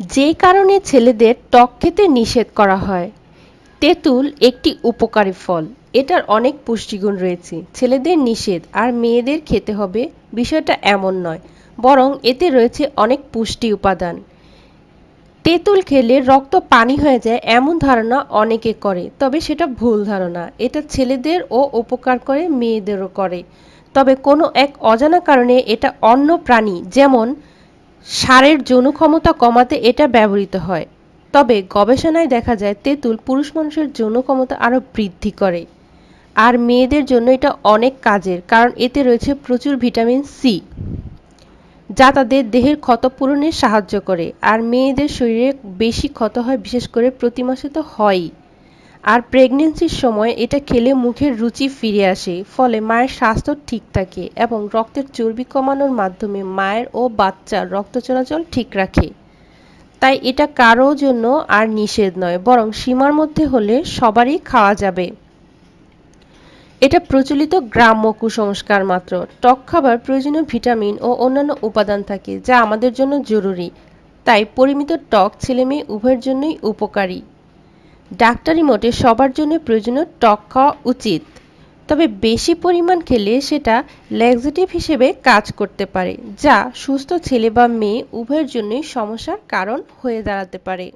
যে কারণে ছেলেদের টক খেতে নিষেধ করা হয়। তেঁতুল একটি উপকারী ফল। এটার অনেক পুষ্টিগুণ রয়েছে। ছেলেদের নিষেধ, আর মেয়েদের খেতে হবে বিষয়টা এমন নয়, বরং এতে রয়েছে অনেক পুষ্টি উপাদান। তেঁতুল খেলে রক্ত পানি হয়ে যায় এমন ধারণা অনেকে করে, তবে সেটা ভুল ধারণা। এটা ছেলেদের ও উপকার করে, মেয়েদেরও করে। তবে কোনো এক অজানা কারণে এটা অন্য প্রাণী, যেমন সারের যৌন ক্ষমতা কমাতে এটা ব্যবহৃত হয়। তবে গবেষণায় দেখা যায়, তেঁতুল পুরুষ মানুষের যৌন ক্ষমতা আরও বৃদ্ধি করে। আর মেয়েদের জন্য এটা অনেক কাজের, কারণ এতে রয়েছে প্রচুর ভিটামিন সি যা তাদের দেহের ক্ষত পূরণে সাহায্য করে। আর মেয়েদের শরীরে বেশি ক্ষত হয়, বিশেষ করে প্রতি মাসে তো হয়ই। আর প্রেগনেন্সির সময় এটা খেলে মুখের রুচি ফিরে আসে, ফলে মায়ের স্বাস্থ্য ঠিক থাকে এবং রক্তের চর্বি কমানোর মাধ্যমে মায়ের ও বাচ্চার রক্ত চলাচল ঠিক রাখে। তাই এটা কারও জন্য আর নিষেধ নয়, বরং সীমার মধ্যে হলে সবারই খাওয়া যাবে। এটা প্রচলিত গ্রাম্য কুসংস্কার মাত্র। টক খাবার, প্রয়োজনীয় ভিটামিন ও অন্যান্য উপাদান থাকে যা আমাদের জন্য জরুরি। তাই পরিমিত টক ছেলেমেয়ে উভয়ের জন্যই উপকারী। ডাক্তারি মোটে সবার জন্য প্রয়োজনীয় টক খাওয়া উচিত। তবে বেশি পরিমাণ খেলে সেটা ল্যাক্সিটিভ হিসেবে কাজ করতে পারে, যা সুস্থ ছেলে বা মেয়ে উভয়ের জন্যই সমস্যার কারণ হয়ে দাঁড়াতে পারে।